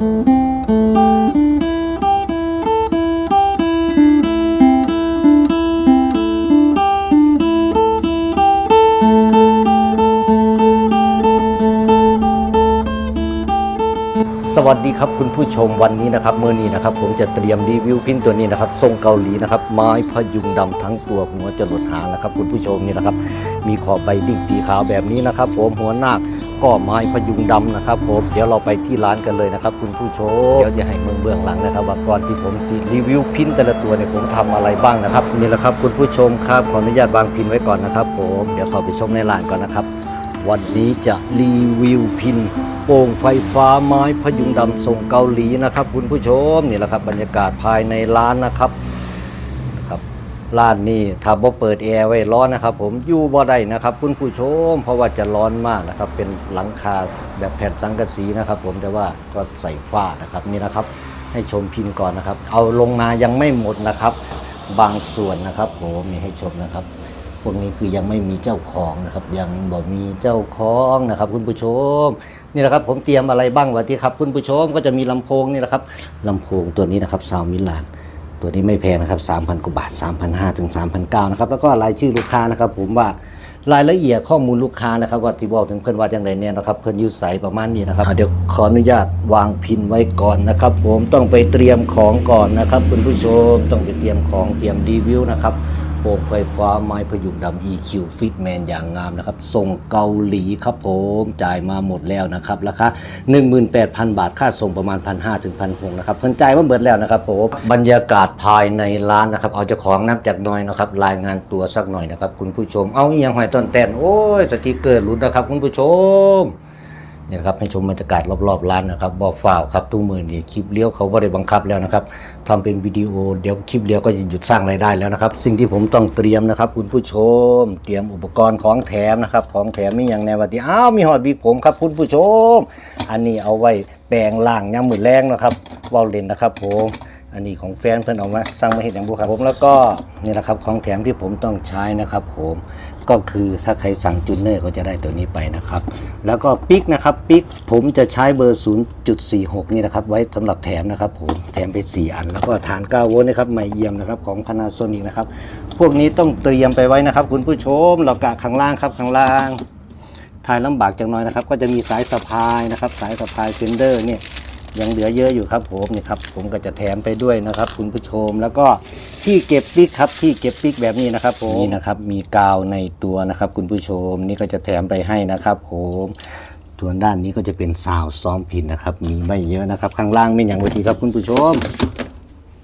สวัสดีครับคุณผู้ชมวันนี้นะครับเมื่อนี้นะครับ ผมจะเตรียมรีวิวพิ้นตัวนี้นะครับทรงเกาหลีนะครับไม้พยุงดำทั้งตัวหัวจรดหางนะครับ คุณผู้ชมนี่นะครับ มีขอบใบดิ่งสีขาวแบบนี้นะครับ ผมหัวหน้าค ก็ไม้พยุงดำนะครับผมเดี๋ยวเราไปที่ร้านกันเลยนะครับคุณผู้ชมเดี๋ยวจะให้เมืองเบื้องหลังนะครับว่าก่อนที่ผมจะรีวิวพินแต่ละตัวเนี่ยผมทำอะไรบ้างนะครับนี่แหละครับคุณผู้ชมครับขออนุญาตวางพินไว้ก่อนนะครับ ผมเดี๋ยวเข้าไปชมในร้านก่อนนะครับ วันนี้จะรีวิวพินโป่งไฟฟ้าไม้พยุงดำทรงเกาหลีนะครับ คุณผู้ชมนี่แหละครับบรรยากาศภายในร้านนะครับ ร้านนี้ถ้าบ่เปิดแอร์ไว้ร้อนนะครับ ผมอยู่บ่ได้นะครับ คุณผู้ชม เพราะว่าจะร้อนมากนะครับ เป็นหลังคาแบบแผ่นสังกะสีนะครับ ผมแต่ว่าก็ใส่ฝ้านะครับนี่นะครับ ให้ชมพินก่อนนะครับ เอาลงมายังไม่หมดนะครับ บางส่วนนะครับ ผมมีให้ชมนะครับพวกนี้คือยังไม่มีเจ้าของนะครับ ยังบ่มีเจ้าของนะครับ คุณผู้ชม นี่แหละครับ ผมเตรียมอะไรบ้างวะที่ครับ คุณผู้ชมก็จะมีลำโพงนี่แหละครับลำโพงตัวนี้นะครับซาวมิลาน ตัวนี้ไม่แพงนะครับ3,000กว่าบาท3,500ถึง3,900นะครับแล้วก็รายชื่อลูกค้านะครับ ผมว่ารายละเอียดข้อมูลลูกค้านะครับว่าที่บอกถึงเพื่อนว่าจังไรเนี่ยนะครับเพื่อนอยูใสประมาณนี้นะครับอะเดี๋ยวขออนุญาตวางพินไว้ก่อนนะครับ ผมต้องไปเตรียมของก่อนนะครับ คุณผู้ชมต้องไปเตรียมของเตรียมรีวิวนะครับ โป่งไฟฟ้าไม้พยุงดำ EQ Fitman อย่างงามนะครับ ส่งเกาหลีครับผม จ่ายมาหมดแล้วนะครับ ราคา 18,000 บาท ค่าส่งประมาณ 1,500ถึง1,600นะครับเพิ่นจ่ายมาเบิดแล้วนะครับผม บรรยากาศภายในร้านนะครับ เอาเจ้าของน้ำจากน้อยนะครับ รายงานตัวสักหน่อยนะครับ คุณผู้ชม เอาอีหยังหอยต้นแตนโอ้ย สติกเกอร์หลุดนะครับ คุณผู้ชม เนี่ยครับให้ชมบรรยากาศรอบๆร้านนะครับบอกฝ่าวครับตู้มือนี่คลิปเลี้ยวเขาไม่ได้บังคับแล้วนะครับทำเป็นวิดีโอเดี๋ยวคลิปเลี้ยวก็จะหยุดสร้างรายได้แล้วนะครับ สิ่งที่ผมต้องเตรียมนะครับ คุณผู้ชม เตรียมอุปกรณ์ของแถมนะครับ ของแถมมีอย่างแนวันที่อ้าวมีหอดบีผมครับ คุณผู้ชม อันนี้เอาไว้แปลงล่างย่ำมือแรงนะครับเวาเล่นนะครับผม อันนี้ของแฟนเพื่อนเอามาสร้างมาเห็นอย่างบุครับผมแล้วก็นี่นะครับของแถมที่ผมต้องใช้นะครับ ผมก็คือถ้าใครสั่งจูเนอร์ก็จะได้ตัวนี้ไปนะครับ แล้วก็ปิกนะครับปิกผมจะใช้เบอร์ 0.46 นี่นะครับ ไว้สำหรับแถมนะครับ ผมแถมไป 4 อัน แล้วก็ฐาน9โวลต์นะครับไม่เยี่ยมนะครับของ Panasonic นะครับ พวกนี้ต้องเตรียมไปไว้นะครับ คุณผู้ชมเรากะข้างล่างครับข้างล่างถ่ายลำบากจังน้อยนะครับ ก็จะมีสายสะพายนะครับ สายสะพายเฟนเดอร์เนี่ย ยังเหลือเยอะอยู่ครับผมนี่ครับ ผมก็จะแถมไปด้วยนะครับ คุณผู้ชมแล้วก็ที่เก็บปิกครับที่เก็บปิกแบบนี้นะครับผมนี่นะครับมีกาวในตัวนะครับ คุณผู้ชมนี่ก็จะแถมไปให้นะครับ ผมส่วนด้านนี้ก็จะเป็นซาวซ้อมพินนะครับ มีไม่เยอะนะครับ ข้างล่างไม่อย่างเวทีครับคุณผู้ชม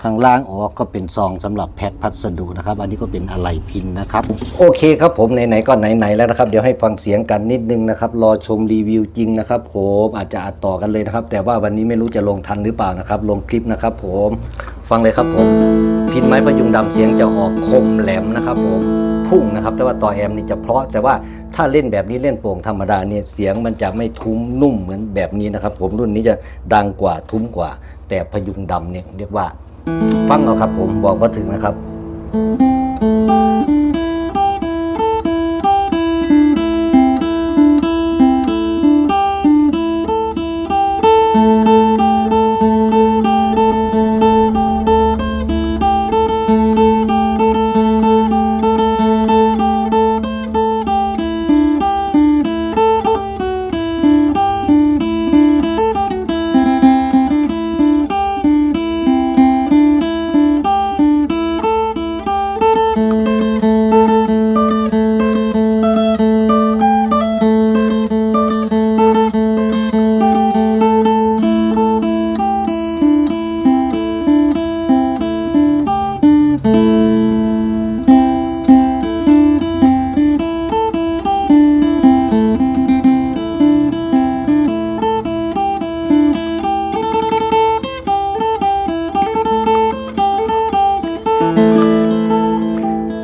ข้างล่างออกก็เป็นซองสำหรับแพ็คพัสดุนะครับ อันนี้ก็เป็นอะไหล่พินนะครับ โอเคครับผมไหนๆก็ไหนๆแล้วนะครับ เดี๋ยวให้ฟังเสียงกันนิดนึงนะครับ รอชมรีวิวจริงนะครับ ผมอาจจะอัดต่อกันเลยนะครับ แต่ว่าวันนี้ไม่รู้จะลงทันหรือเปล่านะครับ ลงคลิปนะครับ ผมฟังเลยครับผม พินไม้ประยุงดำเสียงจะออกคมแหลมนะครับผมพุ่งนะครับ แต่ว่าต่อแอมนี่จะเพราะ แต่ว่าถ้าเล่นแบบนี้เล่นโป่งธรรมดาเนี่ยเสียงมันจะไม่ทุ้มนุ่มเหมือนแบบนี้นะครับ ผมรุ่นนี้จะดังกว่าทุ้มกว่า แต่พยุงดำเนี่ยเรียกว่า ฟังเอาครับผมบอกว่าถึงนะครับ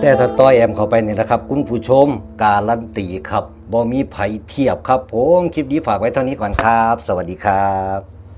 แต่ถ้าต่อยแอมเข้าไปเนี่ยนะครับ คุณผู้ชมการันตีครับบ่มีไผเทียบครับผมคลิปนี้ฝากไว้เท่านี้ก่อนครับ สวัสดีครับ